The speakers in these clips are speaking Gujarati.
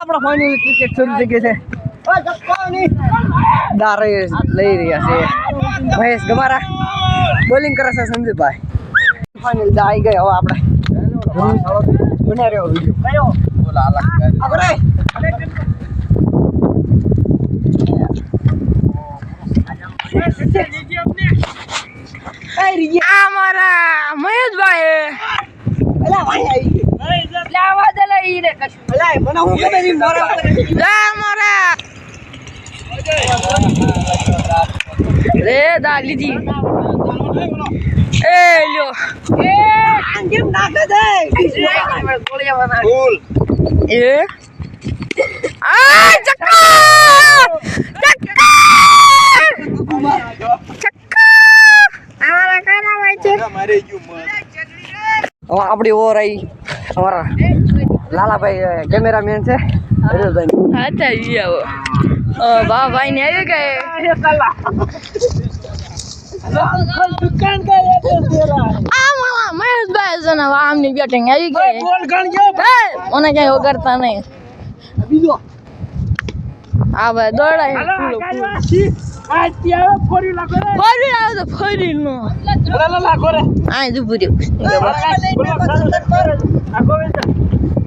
આપણા ફાઇનલ ક્રિકેટ શરૂ થઈ ગઈ છે. દારે લઈ રહ્યા છે. મહેશ ગમારા. બોલિંગ કરે છે સંદીપભાઈ. ફાઇનલ આવી ગઈ હવે આપણે. બના રહ્યો વીડિયો આપણે મહેશભાઈ. રે કશું. મને હું નહીં મારા ઉપર જા મારા. રે દા લીધી. એ લ્યો. એ કેમ નાખે છે? એ? આ ચક્કર! ચક્કર! ચક્કર! અમારા કાના ભાઈ છે હવે આપણી ઓવર આવી અમારા. લાલાભાઈ કેમેરામેન છે. હરેશભાઈ હા તો ઈ આવો વાહ ભાઈ ને આવી ગયે આ મારા મહેશભાઈ છે ને આમની બેટિંગ આવી ગઈ. મને કઈ વગરતા નહીં. હા ભાઈ દોડાય. ફોરી આવે તો ફોરી નો આ જ ઉભું રહ્યું.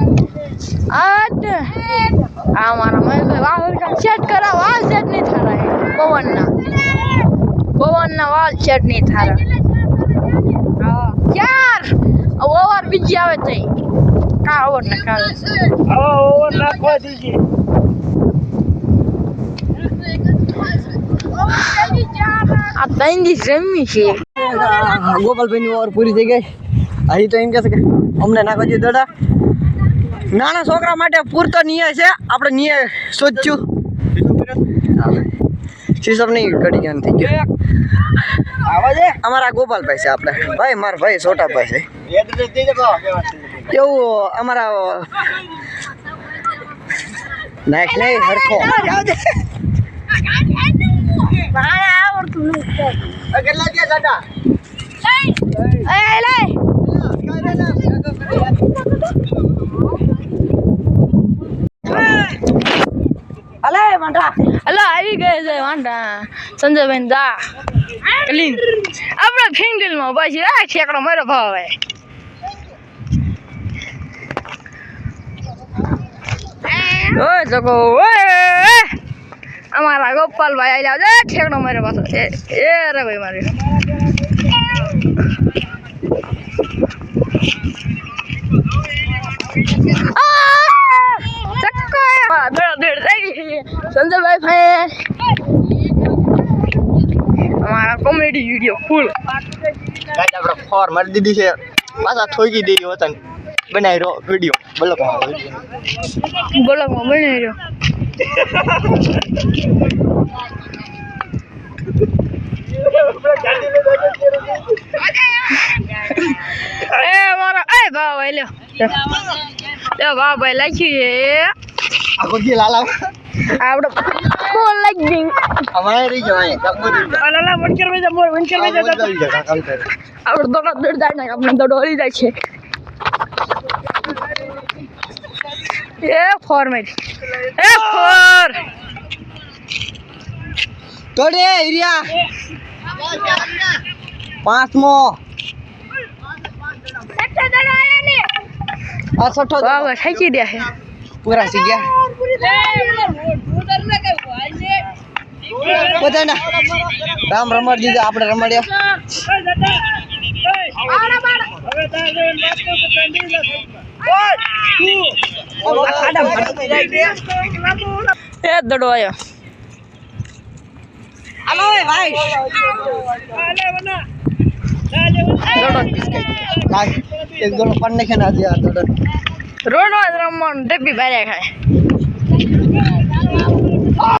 આટ આ મારા મહેશભાઈ વાળ સેટ કરા વાળ સેટ નહીં થારા પવનના. પવનના વાળ સેટ નહીં થારા હા. ચાર. ઓવર બીજી આવે તઈ કા ઓવર ના કાલ. આ ત્રણ દિવસ રમી છે. ગોપાલભાઈ ની ઓવર પૂરી થઈ ગઈ. હજી તો એમ કે છે કે અમને નાખવા જોઈએ દડા. નાના છોકરા માટે પૂરતો નિયય છે. આપણે નિયય શોધ્યું શીશમ નહીં થઈ ગયું. અમારા ગોપાલભાઈ છે આપણે. ભાઈ મારા ભાઈ છોટાભાઈ છે. એવું અમારા નાખ નહીં હરખો. કેટલા એ અલે વાંડા હલો આવી ગયે છે વાંડા સંજયભાઈ દા ક્લીન આપણે ફિંગલમાં પછી આ ઠેકડો મારો ભાવ હવે ઓય જગો ઓય અમારા ગોપાલભાઈ આવી લાવજે ઠેકડો મારો પાછો. એ એ રે ભાઈ મારે સંજયભાઈ ભાઈ અમારા કોમેડી વીડિયો ફૂલ ગાઈસ આપણે ફોર મારી દીધી છે. પાછા થોકી દઈ વતન. બનાવી રહ્યો વીડિયો. બોલો બ્લોગમાં બનાવી રહ્યો એ મારો એ ભાવ લ્યો. લ્યો. ભાવ ભાઈ લખ્યું છે. આખો લાલા. આપણે બોલ લાગી અમારે રહી જવાય લાલા વણકર મે જમો વણકર મે જતો આવડો દોડો દોડ જાય ને આપણે દોડો હરી જાય છે. એ ફોર મેરી. એ ફોર. તોડે એરિયા પાંચમો. આ છઠ્ઠો વાહ વાહ થઈ ગયા હે પૂરા થઈ ગયા. બધાના રામ રમાડી દીધા આપણે રમાડ્યા. એ દડો આવ્યો હાલો ભાઈ. એક ગોળો પણ નાખે ના દોડો. રોડમાં રમવાનું ડબ્બી ભાર્યા ખાય.